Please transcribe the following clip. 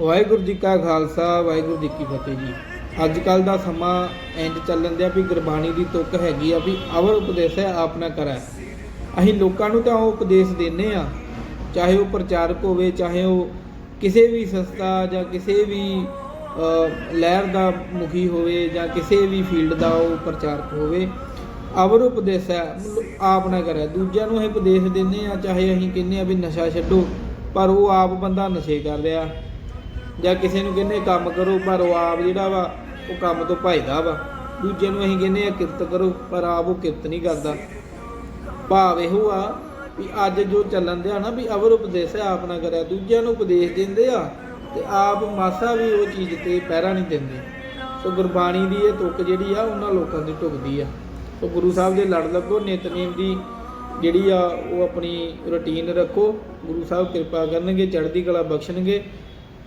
ਵਾਹਿਗੁਰੂ ਜੀ ਕਾ ਖਾਲਸਾ, ਵਾਹਿਗੁਰੂ ਜੀ ਕੀ ਫਤਿਹ ਜੀ। ਅੱਜ ਕੱਲ ਦਾ ਸਮਾਂ ਇੰਜ ਚੱਲਣ ਦਿਆ ਵੀ ਗੁਰਬਾਣੀ ਦੀ ਤੁਕ ਹੈਗੀ ਆ ਵੀ ਅਵਰ ਉਪਦੇਸ਼ ਹੈ ਆਪਣਾ ਕਰੈ। ਅਸੀਂ ਲੋਕਾਂ ਨੂੰ ਤਾਂ ਉਹ ਉਪਦੇਸ਼ ਦਿੰਨੇ ਆ, ਚਾਹੇ ਉਹ ਪ੍ਰਚਾਰਕ ਹੋਵੇ, ਚਾਹੇ ਉਹ ਕਿਸੇ ਵੀ ਸੰਸਥਾ ਜਾਂ ਕਿਸੇ ਵੀ ਲਹਿਰ ਦਾ ਮੁਖੀ ਹੋਵੇ ਜਾਂ ਕਿਸੇ ਵੀ ਫੀਲਡ ਦਾ ਉਹ ਪ੍ਰਚਾਰਕ ਹੋਵੇ, ਅਵਰ ਉਪਦੇਸ਼ ਹੈ, ਮਤਲਬ ਆਪ ਨਾ ਕਰੇ। ਦੂਜਿਆਂ ਨੂੰ ਇਹ ਉਪਦੇਸ਼ ਦਿੰਨੇ ਆ, ਚਾਹੇ ਅਸੀਂ ਕਹਿੰਨੇ ਆ ਵੀ ਨਸ਼ਾ ਛੱਡੋ, ਪਰ ਉਹ ਆਪ ਬੰਦਾ ਨਸ਼ੇ ਕਰ ਰਿਹਾ। ਜਾਂ ਕਿਸੇ ਨੂੰ ਕਹਿੰਦੇ ਕੰਮ ਕਰੋ, ਪਰ ਉਹ ਆਪ ਜਿਹੜਾ ਵਾ, ਉਹ ਕੰਮ ਤੋਂ ਭੱਜਦਾ ਵਾ। ਦੂਜੇ ਨੂੰ ਅਸੀਂ ਕਹਿੰਦੇ ਆ ਕਿਰਤ ਕਰੋ, ਪਰ ਆਪ ਉਹ ਕਿਰਤ ਨਹੀਂ ਕਰਦਾ। ਭਾਵ ਇਹੋ ਆ ਵੀ ਅੱਜ ਜੋ ਚੱਲਣ ਦਿਆ ਨਾ, ਵੀ ਅਵਰ ਉਪਦੇਸ਼ ਆਪ ਨਾ ਕਰਿਆ, ਦੂਜਿਆਂ ਨੂੰ ਉਪਦੇਸ਼ ਦਿੰਦੇ ਆ, ਤੇ ਆਪ ਮਾਸਾ ਵੀ ਉਹ ਚੀਜ਼ ਤੇ ਪਹਿਰਾ ਨਹੀਂ ਦਿੰਦੇ। ਸੋ ਗੁਰਬਾਣੀ ਦੀ ਇਹ ਤੁਕ ਜਿਹੜੀ ਆ, ਉਹਨਾਂ ਲੋਕਾਂ ਦੀ ਢੁਕਦੀ ਆ। ਸੋ ਗੁਰੂ ਸਾਹਿਬ ਦੇ ਲੜ ਲੱਗੋ ਨਿਤਨੇਮ ਦੀ ਜਿਹੜੀ ਆ, ਉਹ ਆਪਣੀ ਰੁਟੀਨ ਰੱਖੋ। ਗੁਰੂ ਸਾਹਿਬ ਕਿਰਪਾ ਕਰਨਗੇ, ਚੜ੍ਹਦੀ ਕਲਾ ਬਖਸ਼ਣਗੇ।